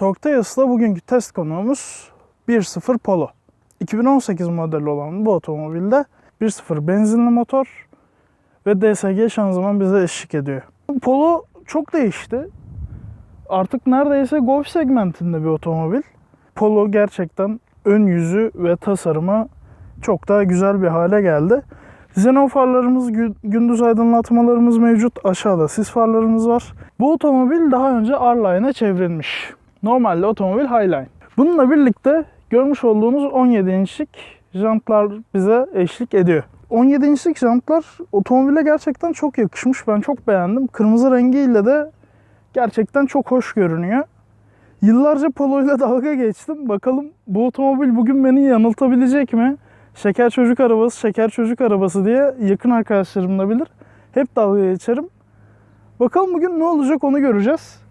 Torktayas'la bugünkü test konuğumuz 1.0 Polo. 2018 modeli olan bu otomobilde 1.0 benzinli motor ve DSG şanzıman bize eşlik ediyor. Polo çok değişti. Artık neredeyse Golf segmentinde bir otomobil. Polo gerçekten ön yüzü ve tasarımı çok daha güzel bir hale geldi. Xenon farlarımız, gü- gündüz aydınlatmalarımız mevcut. Aşağıda sis farlarımız var. Bu otomobil daha önce R-Line'e çevrilmiş. Normalde otomobil Highline. Bununla birlikte görmüş olduğunuz 17 inçlik jantlar bize eşlik ediyor. 17 inçlik jantlar otomobile gerçekten çok yakışmış. Ben çok beğendim. Kırmızı rengiyle de gerçekten çok hoş görünüyor. Yıllarca Polo ile dalga geçtim. Bakalım bu otomobil bugün beni yanıltabilecek mi? Şeker çocuk arabası, şeker çocuk arabası diye yakın arkadaşlarım da bilir. Hep dalga geçerim. Bakalım bugün ne olacak onu göreceğiz.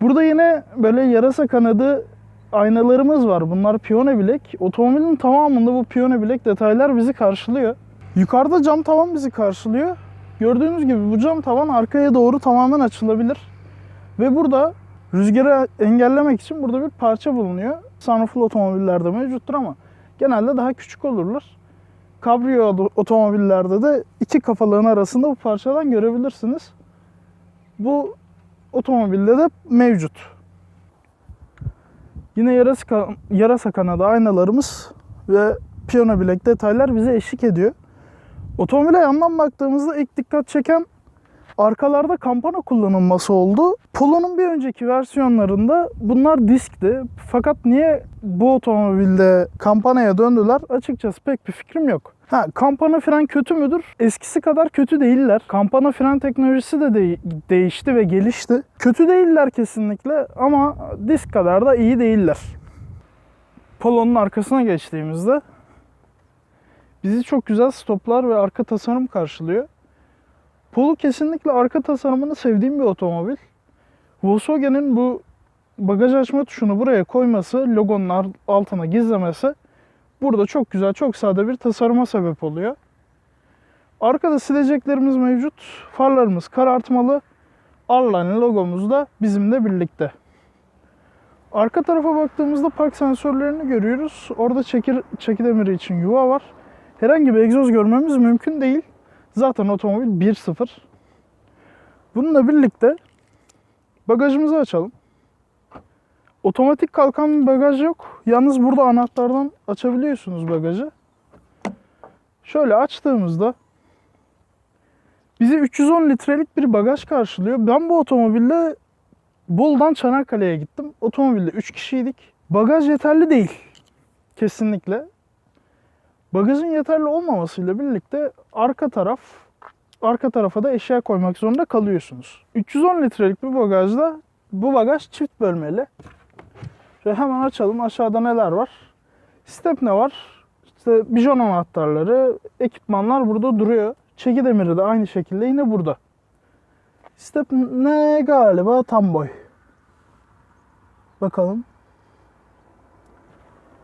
Burada yine böyle yarasa kanadı aynalarımız var. Bunlar piyone bilek. Otomobilin tamamında bu piyone bilek detaylar bizi karşılıyor. Yukarıda cam tavan bizi karşılıyor. Gördüğünüz gibi bu cam tavan arkaya doğru tamamen açılabilir. Ve burada rüzgarı engellemek için burada bir parça bulunuyor. Sunrooflu otomobillerde mevcuttur ama genelde daha küçük olurlar. Cabrio otomobillerde de iki kafalığın arasında bu parçadan görebilirsiniz. Bu otomobilde de mevcut. Yine yarasa, yarasa kanadı aynalarımız ve piyano bilek detaylar bize eşlik ediyor. Otomobile yandan baktığımızda ilk dikkat çeken arkalarda kampana kullanılması oldu. Polo'nun bir önceki versiyonlarında bunlar diskti. Fakat niye bu otomobilde kampanaya döndüler açıkçası pek bir fikrim yok. Ha, kampana fren kötü müdür? Eskisi kadar kötü değiller. Kampana fren teknolojisi de, de- değişti ve gelişti. Kötü değiller kesinlikle ama disk kadar da iyi değiller. Polo'nun arkasına geçtiğimizde bizi çok güzel stoplar ve arka tasarım karşılıyor. Polo kesinlikle arka tasarımını sevdiğim bir otomobil. Volkswagen'in bu bagaj açma tuşunu buraya koyması, logonun altına gizlemesi burada çok güzel, çok sade bir tasarıma sebep oluyor. Arkada sileceklerimiz mevcut. Farlarımız karartmalı. R-Line logomuz da bizimle birlikte. Arka tarafa baktığımızda park sensörlerini görüyoruz. Orada çekir, çeki demiri için yuva var. Herhangi bir egzoz görmemiz mümkün değil. Zaten otomobil 1.0. Bununla birlikte bagajımızı açalım. Otomatik kalkan bir bagaj yok. Yalnız burada anahtardan açabiliyorsunuz bagajı. Şöyle açtığımızda bizi 310 litrelik bir bagaj karşılıyor. Ben bu otomobille Bolu'dan Çanakkale'ye gittim. Otomobilde 3 kişiydik. Bagaj yeterli değil. Kesinlikle. Bagajın yeterli olmamasıyla birlikte arka taraf arka tarafa da eşya koymak zorunda kalıyorsunuz. 310 litrelik bir bagajda bu bagaj çift bölmeli. Şöyle hemen açalım. Aşağıda neler var? Stepne var. İşte bijon anahtarları, ekipmanlar burada duruyor. Çeki demiri de aynı şekilde yine burada. Stepne galiba tam boy. Bakalım.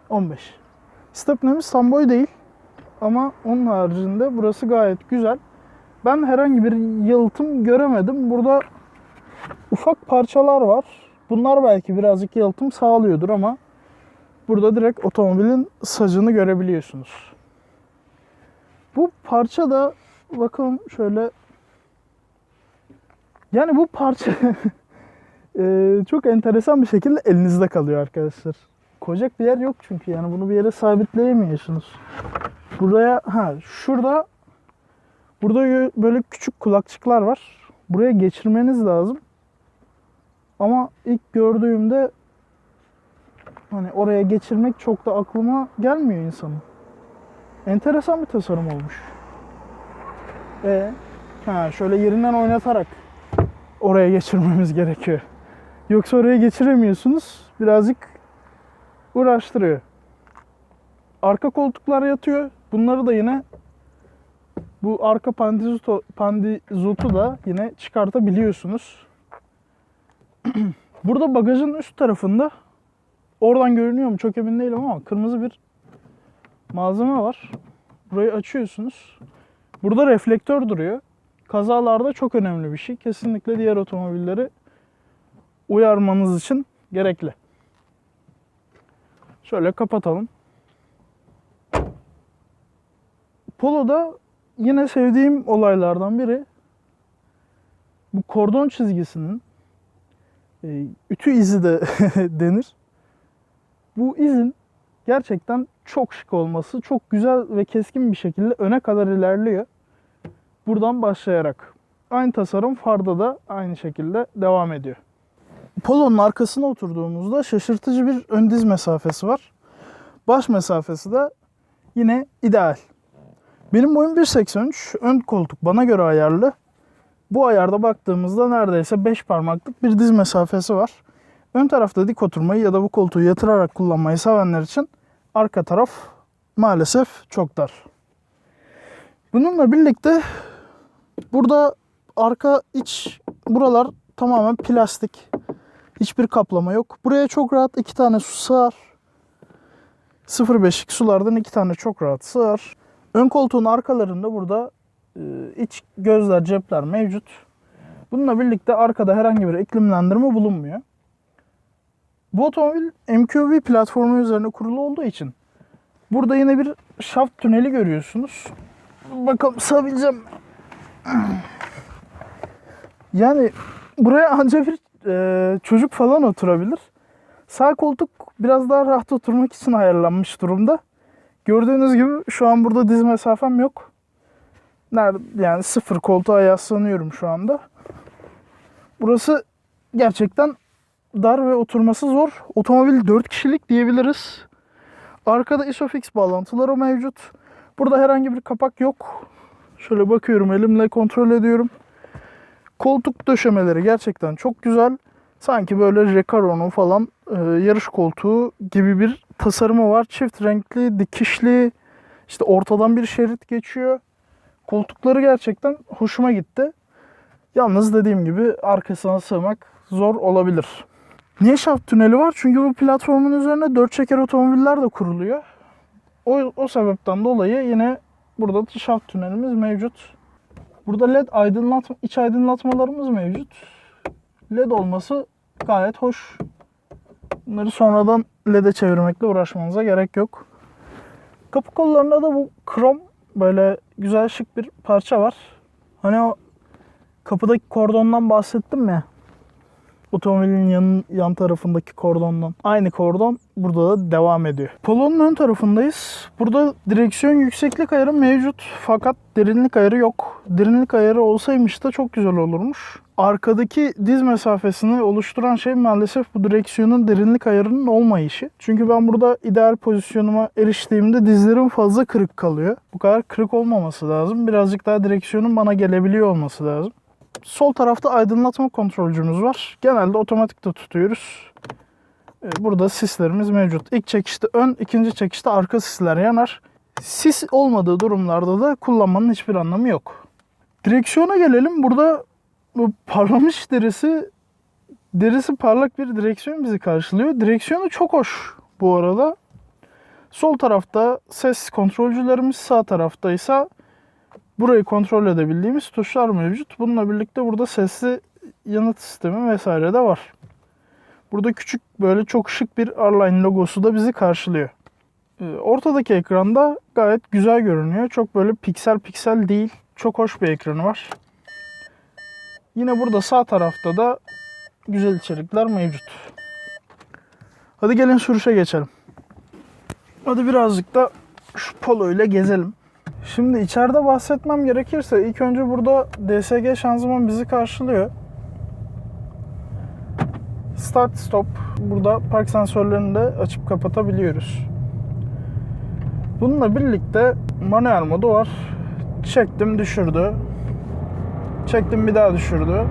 15. Stepnemiz tam boy değil. Ama onun haricinde burası gayet güzel. Ben herhangi bir yalıtım göremedim. Burada ufak parçalar var. Bunlar belki birazcık yalıtım sağlıyordur ama burada direkt otomobilin sacını görebiliyorsunuz. Bu parça da bakalım şöyle yani bu parça eee, çok enteresan bir şekilde elinizde kalıyor arkadaşlar. Koyacak bir yer yok çünkü yani bunu bir yere sabitleyemiyorsunuz. Buraya ha şurada burada böyle küçük kulakçıklar var. Buraya geçirmeniz lazım. Ama ilk gördüğümde hani oraya geçirmek çok da aklıma gelmiyor insanın. Enteresan bir tasarım olmuş. E ha şöyle yerinden oynatarak oraya geçirmemiz gerekiyor. Yoksa oraya geçiremiyorsunuz. Birazcık uğraştırıyor. Arka koltuklar yatıyor. Bunları da yine bu arka pandizotu, pandizotu da yine çıkartabiliyorsunuz. Burada bagajın üst tarafında oradan görünüyor mu çok emin değilim ama kırmızı bir malzeme var. Burayı açıyorsunuz. Burada reflektör duruyor. Kazalarda çok önemli bir şey. Kesinlikle diğer otomobilleri uyarmanız için gerekli. Şöyle kapatalım. Polo'da yine sevdiğim olaylardan biri bu kordon çizgisinin e, ütü izi de denir. Bu izin gerçekten çok şık olması, çok güzel ve keskin bir şekilde öne kadar ilerliyor. Buradan başlayarak. Aynı tasarım farda da aynı şekilde devam ediyor. Polo'nun arkasına oturduğumuzda şaşırtıcı bir ön diz mesafesi var. Baş mesafesi de yine ideal. Benim boyum 1.83. Ön koltuk bana göre ayarlı. Bu ayarda baktığımızda neredeyse 5 parmaklık bir diz mesafesi var. Ön tarafta dik oturmayı ya da bu koltuğu yatırarak kullanmayı sevenler için arka taraf maalesef çok dar. Bununla birlikte burada arka iç buralar tamamen plastik. Hiçbir kaplama yok. Buraya çok rahat iki tane su sığar. 0.5'lik sulardan iki tane çok rahat sığar. Ön koltuğun arkalarında burada e, iç gözler, cepler mevcut. Bununla birlikte arkada herhangi bir iklimlendirme bulunmuyor. Bu otomobil MQB platformu üzerine kurulu olduğu için burada yine bir şaft tüneli görüyorsunuz. Bakalım sığabileceğim. Yani buraya ancak bir e, çocuk falan oturabilir. Sağ koltuk biraz daha rahat oturmak için ayarlanmış durumda. Gördüğünüz gibi şu an burada diz mesafem yok. Nerede yani sıfır koltuğa yaslanıyorum şu anda. Burası gerçekten dar ve oturması zor. Otomobil 4 kişilik diyebiliriz. Arkada Isofix bağlantıları mevcut. Burada herhangi bir kapak yok. Şöyle bakıyorum elimle kontrol ediyorum. Koltuk döşemeleri gerçekten çok güzel. Sanki böyle Recaro'nun falan e, yarış koltuğu gibi bir tasarımı var. Çift renkli, dikişli. İşte ortadan bir şerit geçiyor. Koltukları gerçekten hoşuma gitti. Yalnız dediğim gibi arkasına sığmak zor olabilir. Niye şaft tüneli var? Çünkü bu platformun üzerine dört çeker otomobiller de kuruluyor. O, o sebepten dolayı yine burada da şaft tünelimiz mevcut. Burada led aydınlatma, iç aydınlatmalarımız mevcut. LED olması gayet hoş. Bunları sonradan LED'e çevirmekle uğraşmanıza gerek yok. Kapı kollarında da bu krom böyle güzel şık bir parça var. Hani o kapıdaki kordondan bahsettim ya. Otomobilin yan, yan tarafındaki kordondan. Aynı kordon burada da devam ediyor. Polo'nun ön tarafındayız. Burada direksiyon yükseklik ayarı mevcut fakat derinlik ayarı yok. Derinlik ayarı olsaymış da çok güzel olurmuş. Arkadaki diz mesafesini oluşturan şey maalesef bu direksiyonun derinlik ayarının olmayışı. Çünkü ben burada ideal pozisyonuma eriştiğimde dizlerim fazla kırık kalıyor. Bu kadar kırık olmaması lazım. Birazcık daha direksiyonun bana gelebiliyor olması lazım. Sol tarafta aydınlatma kontrolcümüz var. Genelde otomatikte tutuyoruz. Ee, Burada sislerimiz mevcut. İlk çekişte ön, ikinci çekişte arka sisler yanar. Sis olmadığı durumlarda da kullanmanın hiçbir anlamı yok. Direksiyona gelelim. Burada bu parlamış derisi derisi parlak bir direksiyon bizi karşılıyor. Direksiyonu çok hoş bu arada. Sol tarafta ses kontrolcülerimiz, sağ tarafta ise burayı kontrol edebildiğimiz tuşlar mevcut. Bununla birlikte burada sesli yanıt sistemi vesaire de var. Burada küçük böyle çok şık bir Arline logosu da bizi karşılıyor. Ee, Ortadaki ekranda gayet güzel görünüyor. Çok böyle piksel piksel değil. Çok hoş bir ekranı var. Yine burada sağ tarafta da güzel içerikler mevcut. Hadi gelin sürüşe geçelim. Hadi birazcık da şu polo ile gezelim. Şimdi içeride bahsetmem gerekirse ilk önce burada DSG şanzıman bizi karşılıyor. Start stop. Burada park sensörlerini de açıp kapatabiliyoruz. Bununla birlikte manuel modu var. Çektim düşürdü. Çektim bir daha düşürdü.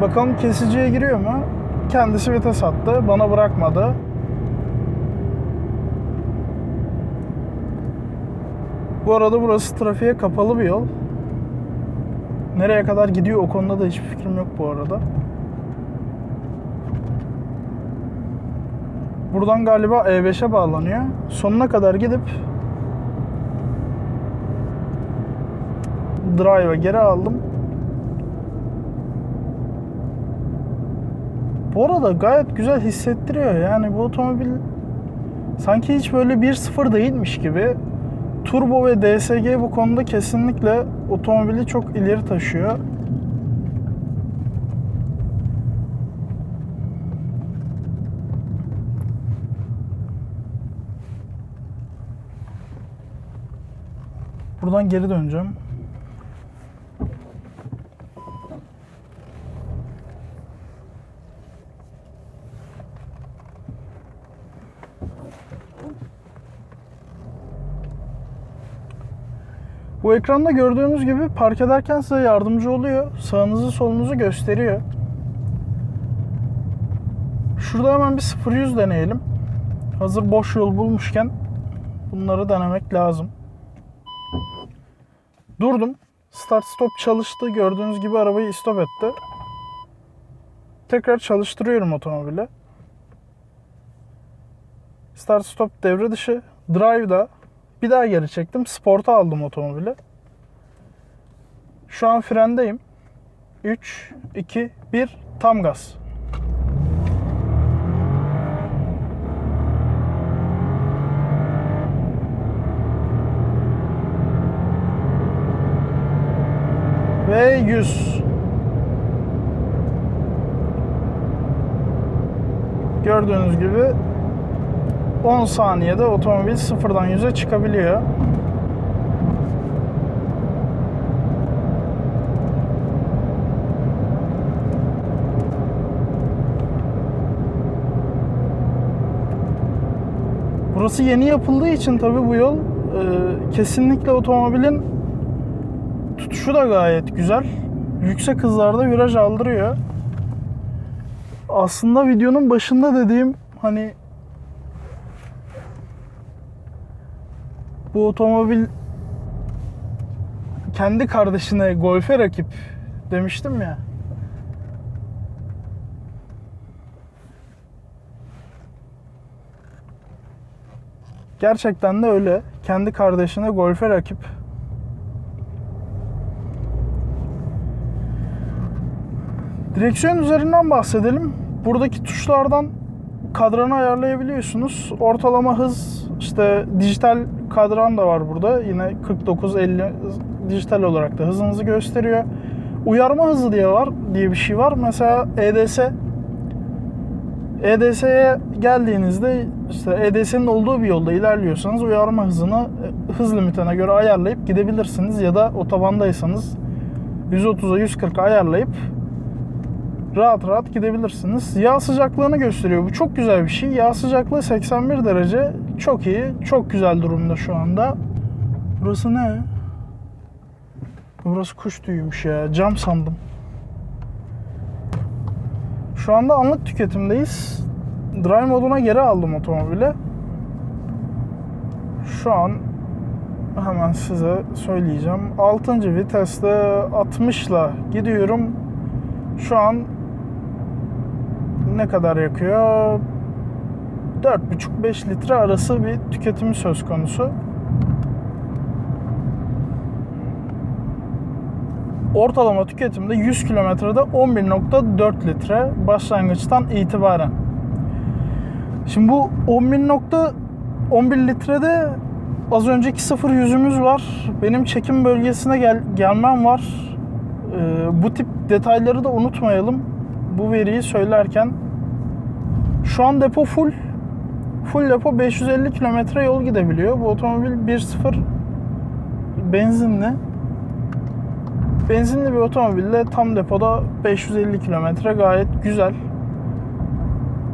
Bakalım kesiciye giriyor mu? Kendisi vites attı. Bana bırakmadı. Bu arada burası trafiğe kapalı bir yol. Nereye kadar gidiyor o konuda da hiçbir fikrim yok bu arada. Buradan galiba E5'e bağlanıyor. Sonuna kadar gidip Drive'a geri aldım. Bu arada gayet güzel hissettiriyor. Yani bu otomobil sanki hiç böyle 1.0 değilmiş gibi. Turbo ve DSG bu konuda kesinlikle otomobili çok ileri taşıyor. Buradan geri döneceğim. Bu ekranda gördüğünüz gibi park ederken size yardımcı oluyor. Sağınızı solunuzu gösteriyor. Şurada hemen bir 0-100 deneyelim. Hazır boş yol bulmuşken bunları denemek lazım. Durdum. Start stop çalıştı. Gördüğünüz gibi arabayı stop etti. Tekrar çalıştırıyorum otomobili. Start stop devre dışı. Drive'da bir daha geri çektim. Sport'a aldım otomobili. Şu an frendeyim. 3, 2, 1 tam gaz. Ve 100. Gördüğünüz gibi 10 saniyede otomobil sıfırdan 100'e çıkabiliyor. Burası yeni yapıldığı için tabi bu yol e, kesinlikle otomobilin tutuşu da gayet güzel. Yüksek hızlarda viraj aldırıyor. Aslında videonun başında dediğim hani bu otomobil kendi kardeşine Golf'e rakip demiştim ya. Gerçekten de öyle. Kendi kardeşine Golf'e rakip. Direksiyon üzerinden bahsedelim. Buradaki tuşlardan kadranı ayarlayabiliyorsunuz. Ortalama hız işte dijital kadran da var burada. Yine 49-50 dijital olarak da hızınızı gösteriyor. Uyarma hızı diye var diye bir şey var. Mesela EDS EDS'ye geldiğinizde işte EDS'nin olduğu bir yolda ilerliyorsanız uyarma hızını e, hız limitine göre ayarlayıp gidebilirsiniz ya da otobandaysanız 130'a 140'a ayarlayıp rahat rahat gidebilirsiniz. Yağ sıcaklığını gösteriyor. Bu çok güzel bir şey. Yağ sıcaklığı 81 derece. Çok iyi. Çok güzel durumda şu anda. Burası ne? Burası kuş tüyüymüş ya. Cam sandım. Şu anda anlık tüketimdeyiz. Drive moduna geri aldım otomobili. Şu an hemen size söyleyeceğim. 6. viteste 60 ile gidiyorum. Şu an ne kadar yakıyor? 4,5-5 litre arası bir tüketimi söz konusu. Ortalama tüketimde 100 kilometrede 11.4 litre başlangıçtan itibaren. Şimdi bu 11.11 litrede az önceki 0 yüzümüz var. Benim çekim bölgesine gel gelmem var. Ee, bu tip detayları da unutmayalım. Bu veriyi söylerken şu an depo full. Full depo 550 kilometre yol gidebiliyor. Bu otomobil 1.0 benzinli. Benzinli bir otomobille tam depoda 550 kilometre gayet güzel.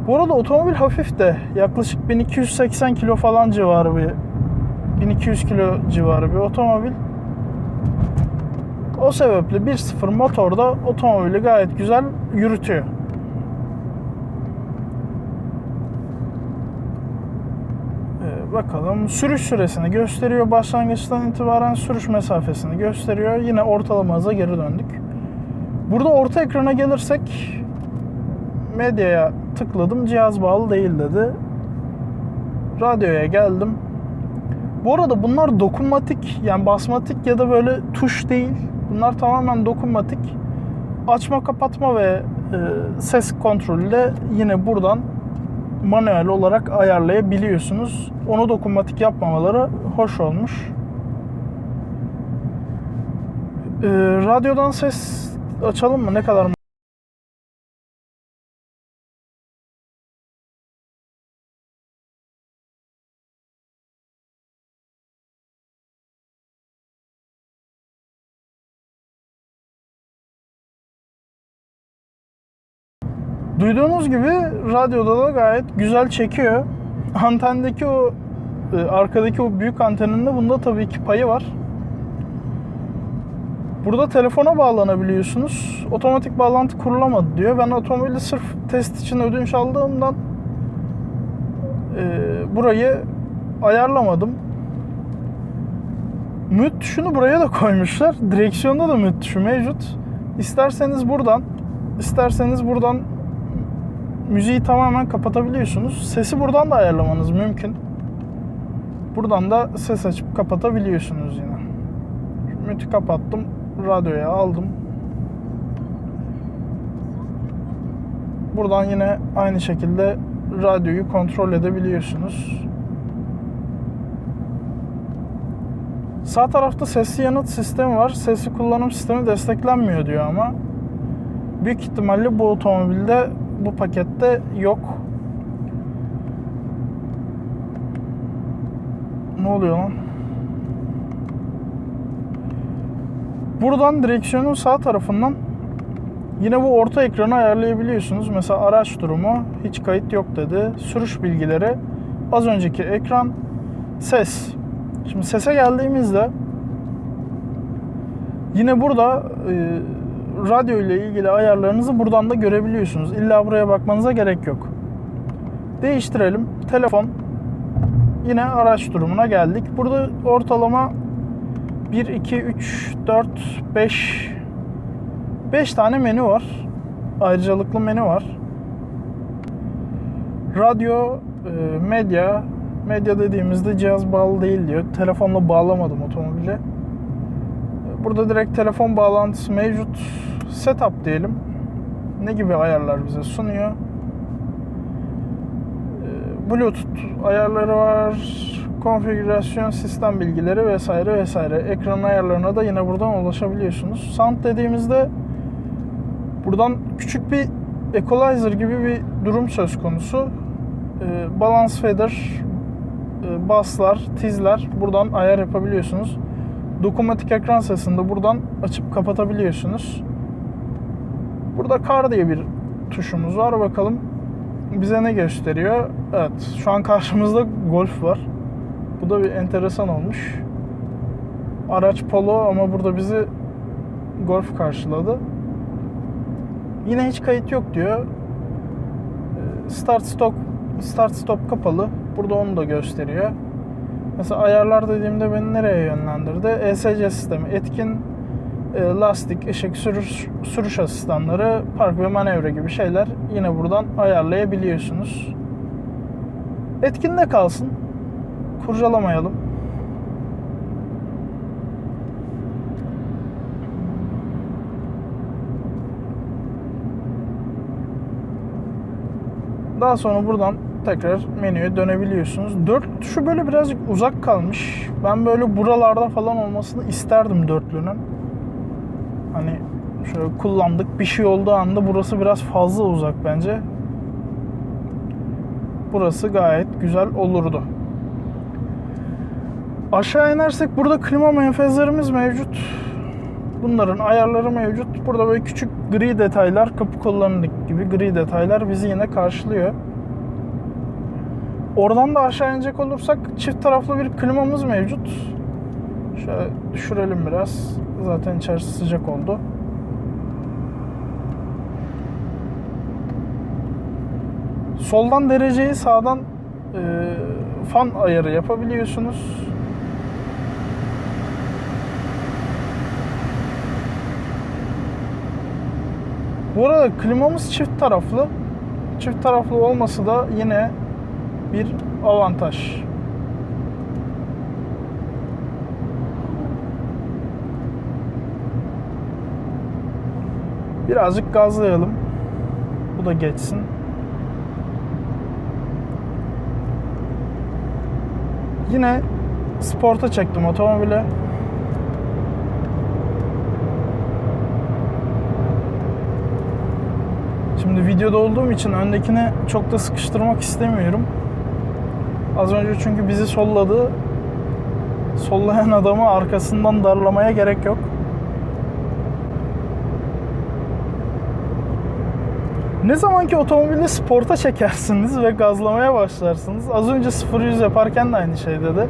Bu arada otomobil hafif de yaklaşık 1280 kilo falan civarı bir 1200 kilo civarı bir otomobil. O sebeple 1.0 motorda otomobili gayet güzel yürütüyor. Ee, bakalım sürüş süresini gösteriyor. Başlangıçtan itibaren sürüş mesafesini gösteriyor. Yine ortalama hıza geri döndük. Burada orta ekrana gelirsek medyaya tıkladım. Cihaz bağlı değil dedi. Radyoya geldim. Bu arada bunlar dokunmatik yani basmatik ya da böyle tuş değil. Bunlar tamamen dokunmatik. Açma kapatma ve e, ses kontrolü de yine buradan manuel olarak ayarlayabiliyorsunuz. Onu dokunmatik yapmamaları hoş olmuş. E, radyodan ses açalım mı? Ne kadar Duyduğunuz gibi radyoda da gayet güzel çekiyor. Antendeki o e, arkadaki o büyük anteninde bunda tabii ki payı var. Burada telefona bağlanabiliyorsunuz. Otomatik bağlantı kurulamadı diyor. Ben otomobili sırf test için ödünç aldığımdan e, burayı ayarlamadım. Mute tuşunu buraya da koymuşlar. Direksiyonda da mute tuşu mevcut. İsterseniz buradan, isterseniz buradan müziği tamamen kapatabiliyorsunuz. Sesi buradan da ayarlamanız mümkün. Buradan da ses açıp kapatabiliyorsunuz yine. Mütü kapattım. Radyoya aldım. Buradan yine aynı şekilde radyoyu kontrol edebiliyorsunuz. Sağ tarafta sesli yanıt sistemi var. Sesli kullanım sistemi desteklenmiyor diyor ama büyük ihtimalle bu otomobilde bu pakette yok. Ne oluyor lan? Buradan direksiyonun sağ tarafından yine bu orta ekranı ayarlayabiliyorsunuz. Mesela araç durumu hiç kayıt yok dedi. Sürüş bilgileri, az önceki ekran, ses. Şimdi sese geldiğimizde yine burada e, radyo ile ilgili ayarlarınızı buradan da görebiliyorsunuz. İlla buraya bakmanıza gerek yok. Değiştirelim. Telefon. Yine araç durumuna geldik. Burada ortalama 1, 2, 3, 4, 5 5 tane menü var. Ayrıcalıklı menü var. Radyo, e, medya, medya dediğimizde cihaz bağlı değil diyor. Telefonla bağlamadım otomobile. Burada direkt telefon bağlantısı mevcut. Setup diyelim. Ne gibi ayarlar bize sunuyor? Ee, Bluetooth ayarları var. Konfigürasyon sistem bilgileri vesaire vesaire. Ekran ayarlarına da yine buradan ulaşabiliyorsunuz. Sound dediğimizde buradan küçük bir equalizer gibi bir durum söz konusu. Ee, balance fader, e, basslar, tizler buradan ayar yapabiliyorsunuz dokunmatik ekran sesini de buradan açıp kapatabiliyorsunuz. Burada kar diye bir tuşumuz var. Bakalım bize ne gösteriyor? Evet şu an karşımızda Golf var. Bu da bir enteresan olmuş. Araç Polo ama burada bizi Golf karşıladı. Yine hiç kayıt yok diyor. Ee, Start stop Start stop kapalı. Burada onu da gösteriyor. Mesela ayarlar dediğimde beni nereye yönlendirdi? ESC sistemi, etkin e, lastik, ışık, sürüş, sürüş asistanları, park ve manevra gibi şeyler yine buradan ayarlayabiliyorsunuz. Etkinde kalsın. Kurcalamayalım. Daha sonra buradan tekrar menüye dönebiliyorsunuz. Dört tuşu böyle birazcık uzak kalmış. Ben böyle buralarda falan olmasını isterdim dörtlünün. Hani şöyle kullandık bir şey olduğu anda burası biraz fazla uzak bence. Burası gayet güzel olurdu. Aşağı inersek burada klima menfezlerimiz mevcut. Bunların ayarları mevcut. Burada böyle küçük gri detaylar, kapı kollarındaki gibi gri detaylar bizi yine karşılıyor. Oradan da aşağı inecek olursak çift taraflı bir klimamız mevcut. Şöyle düşürelim biraz. Zaten içerisi sıcak oldu. Soldan dereceyi sağdan e, fan ayarı yapabiliyorsunuz. Bu arada klimamız çift taraflı. Çift taraflı olması da yine bir avantaj. Birazcık gazlayalım. Bu da geçsin. Yine sporta çektim otomobile. Şimdi videoda olduğum için öndekini çok da sıkıştırmak istemiyorum. Az önce çünkü bizi solladı. Sollayan adamı arkasından darlamaya gerek yok. Ne zaman ki otomobili sporta çekersiniz ve gazlamaya başlarsınız. Az önce 0-100 yaparken de aynı şey dedi.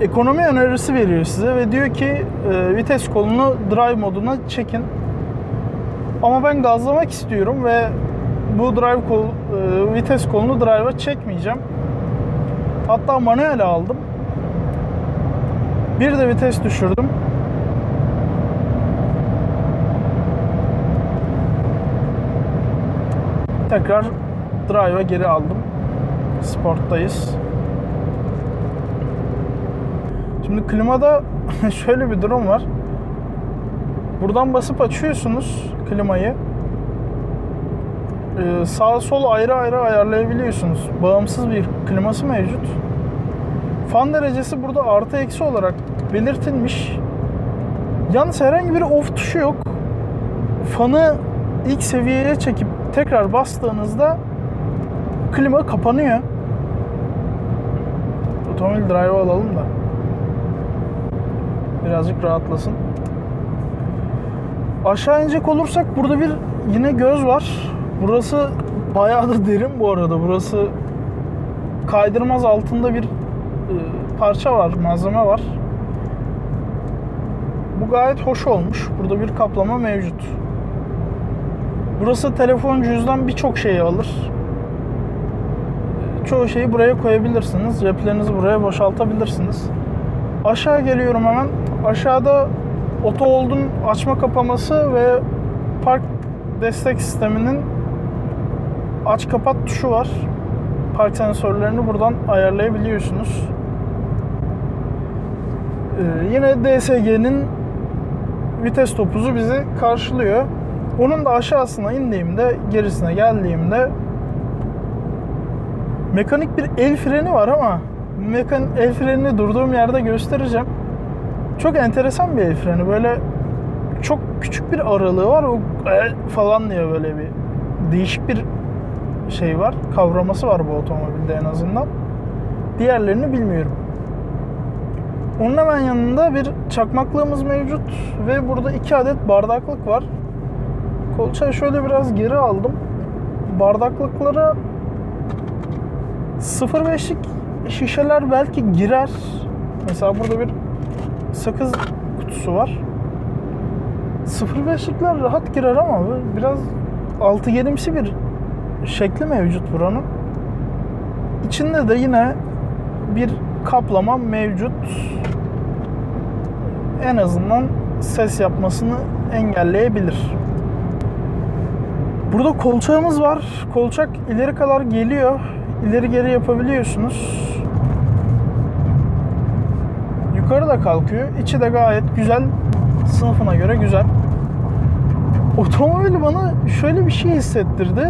Ekonomi önerisi veriyor size ve diyor ki e, vites kolunu drive moduna çekin. Ama ben gazlamak istiyorum ve bu drive kol, e, vites kolunu drive'a çekmeyeceğim. Hatta manuel aldım. Bir de vites düşürdüm. Tekrar drive'a geri aldım. Sporttayız. Şimdi klimada şöyle bir durum var. Buradan basıp açıyorsunuz klimayı. Ee, sağ sol ayrı ayrı ayarlayabiliyorsunuz. Bağımsız bir kliması mevcut. Fan derecesi burada artı eksi olarak belirtilmiş. Yalnız herhangi bir off tuşu yok. Fanı ilk seviyeye çekip tekrar bastığınızda klima kapanıyor. Otomobil drive alalım da. Birazcık rahatlasın. Aşağı inecek olursak burada bir yine göz var. Burası bayağı da derin bu arada. Burası kaydırmaz altında bir e, parça var, malzeme var. Bu gayet hoş olmuş. Burada bir kaplama mevcut. Burası telefon cüzdan birçok şeyi alır. Çoğu şeyi buraya koyabilirsiniz. Ceplerinizi buraya boşaltabilirsiniz. Aşağı geliyorum hemen. Aşağıda oto hold'un açma kapaması ve park destek sisteminin aç kapat tuşu var. Park sensörlerini buradan ayarlayabiliyorsunuz. Ee, yine DSG'nin vites topuzu bizi karşılıyor. Onun da aşağısına indiğimde, gerisine geldiğimde mekanik bir el freni var ama mekanik el frenini durduğum yerde göstereceğim. Çok enteresan bir el freni. Böyle çok küçük bir aralığı var. O falan diye böyle bir değişik bir şey var. Kavraması var bu otomobilde en azından. Diğerlerini bilmiyorum. Onun hemen yanında bir çakmaklığımız mevcut ve burada iki adet bardaklık var. Kolçayı şöyle biraz geri aldım. Bardaklıklara 0.5'lik şişeler belki girer. Mesela burada bir sakız kutusu var. 0.5'likler rahat girer ama biraz altıgenimsi bir şekli mevcut buranın. İçinde de yine bir kaplama mevcut. En azından ses yapmasını engelleyebilir. Burada kolçağımız var. Kolçak ileri kadar geliyor. İleri geri yapabiliyorsunuz. Yukarı da kalkıyor. İçi de gayet güzel. Sınıfına göre güzel. Otomobil bana şöyle bir şey hissettirdi.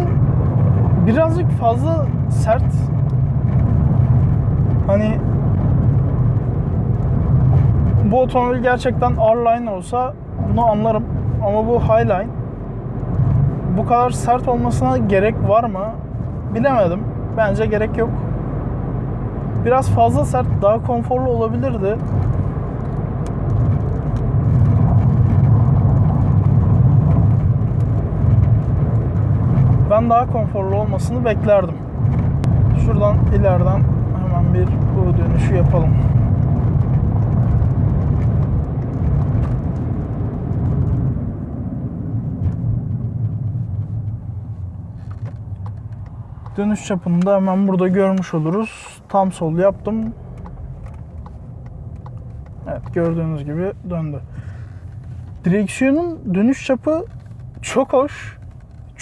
Birazcık fazla sert. Hani bu otomobil gerçekten R-Line olsa bunu anlarım. Ama bu Highline bu kadar sert olmasına gerek var mı? Bilemedim. Bence gerek yok. Biraz fazla sert, daha konforlu olabilirdi. Ben daha konforlu olmasını beklerdim. Şuradan ileriden hemen bir bu dönüşü yapalım. Dönüş çapını da hemen burada görmüş oluruz. Tam sol yaptım. Evet gördüğünüz gibi döndü. Direksiyonun dönüş çapı çok hoş.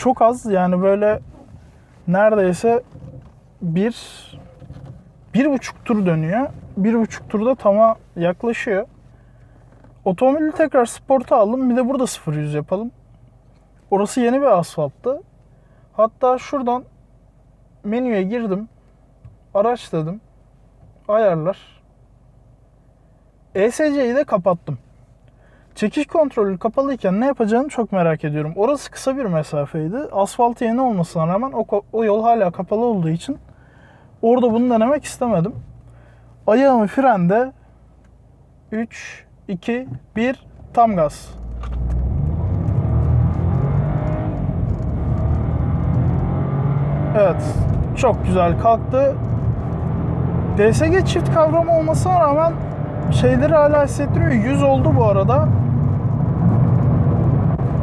Çok az yani böyle neredeyse bir bir buçuk tur dönüyor. Bir buçuk turda tama yaklaşıyor. Otomobili tekrar sporta aldım. Bir de burada 0-100 yapalım. Orası yeni bir asfalttı. Hatta şuradan menüye girdim. Araç dedim. Ayarlar. ESC'yi de kapattım. Çekiş kontrolü kapalıyken ne yapacağını çok merak ediyorum. Orası kısa bir mesafeydi. Asfaltı yeni olmasına rağmen o, o yol hala kapalı olduğu için orada bunu denemek istemedim. Ayağımı frende 3, 2, 1 tam gaz. Evet. Çok güzel kalktı. DSG çift kavrama olmasına rağmen şeyleri hala hissettiriyor. 100 oldu bu arada.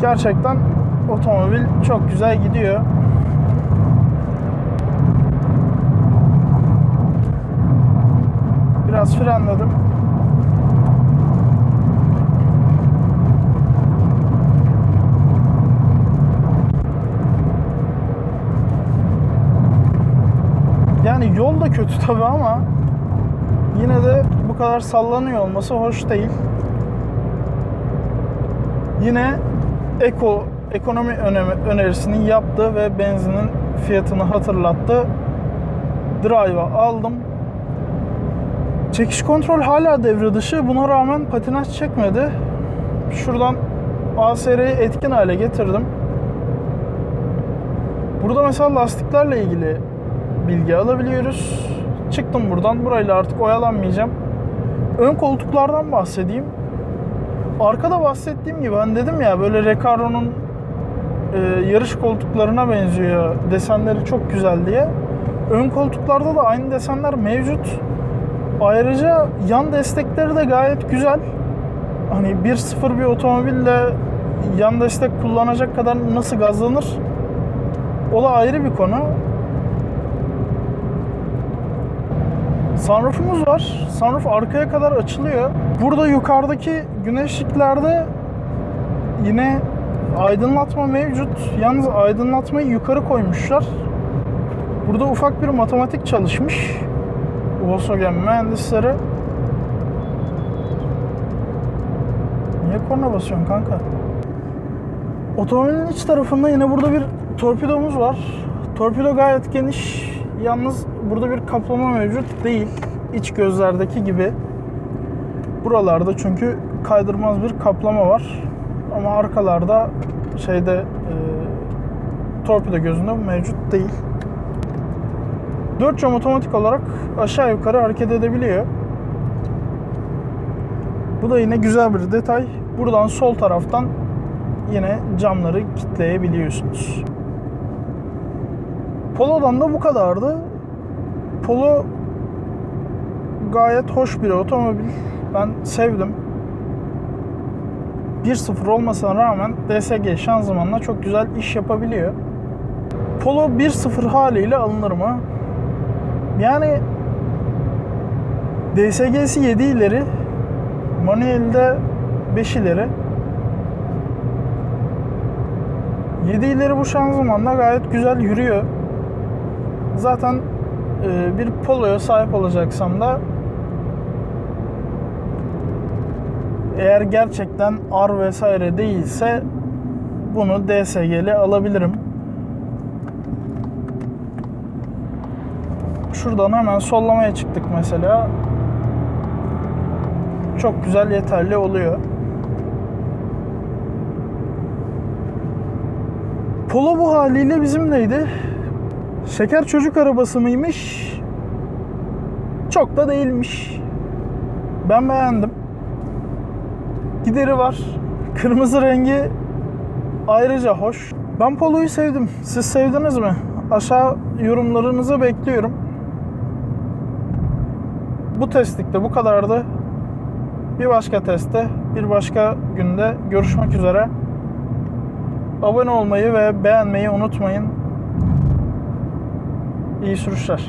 Gerçekten otomobil çok güzel gidiyor. Biraz frenledim. Yani yol da kötü tabi ama yine de bu kadar sallanıyor olması hoş değil. Yine Eko ekonomi önerisini yaptı ve benzinin fiyatını hatırlattı. Drive'a aldım. Çekiş kontrol hala devre dışı. Buna rağmen patinaj çekmedi. Şuradan ASR'yi etkin hale getirdim. Burada mesela lastiklerle ilgili bilgi alabiliyoruz. Çıktım buradan. Burayla artık oyalanmayacağım. Ön koltuklardan bahsedeyim. Arkada bahsettiğim gibi hani dedim ya böyle Recaro'nun e, yarış koltuklarına benziyor. Desenleri çok güzel diye. Ön koltuklarda da aynı desenler mevcut. Ayrıca yan destekleri de gayet güzel. Hani 1.0 bir otomobille yan destek kullanacak kadar nasıl gazlanır? O da ayrı bir konu. Sunroof'umuz var. Sunroof arkaya kadar açılıyor. Burada yukarıdaki güneşliklerde yine aydınlatma mevcut. Yalnız aydınlatmayı yukarı koymuşlar. Burada ufak bir matematik çalışmış. Volkswagen mühendisleri. Niye korna basıyorsun kanka? Otomobilin iç tarafında yine burada bir torpidomuz var. Torpido gayet geniş. Yalnız burada bir kaplama mevcut değil. İç gözlerdeki gibi. Buralarda çünkü kaydırmaz bir kaplama var. Ama arkalarda şeyde e, torpido gözünde mevcut değil. 4 cam otomatik olarak aşağı yukarı hareket edebiliyor. Bu da yine güzel bir detay. Buradan sol taraftan yine camları kilitleyebiliyorsunuz. Polo'dan da bu kadardı. Polo gayet hoş bir otomobil. Ben sevdim. 1.0 olmasına rağmen DSG şanzımanla çok güzel iş yapabiliyor. Polo 1.0 haliyle alınır mı? Yani DSG'si 7 ileri, manuelde 5 ileri. 7 ileri bu şanzımanla gayet güzel yürüyor. Zaten e, bir Polo'ya sahip olacaksam da eğer gerçekten R vesaire değilse bunu DSG'li alabilirim. Şuradan hemen sollamaya çıktık mesela. Çok güzel yeterli oluyor. Polo bu haliyle bizimleydi. Şeker çocuk arabası mıymış? Çok da değilmiş. Ben beğendim. Gideri var. Kırmızı rengi ayrıca hoş. Ben Polo'yu sevdim. Siz sevdiniz mi? Aşağı yorumlarınızı bekliyorum. Bu testlikte bu kadardı. Bir başka testte, bir başka günde görüşmek üzere. Abone olmayı ve beğenmeyi unutmayın. İyi sürüşler.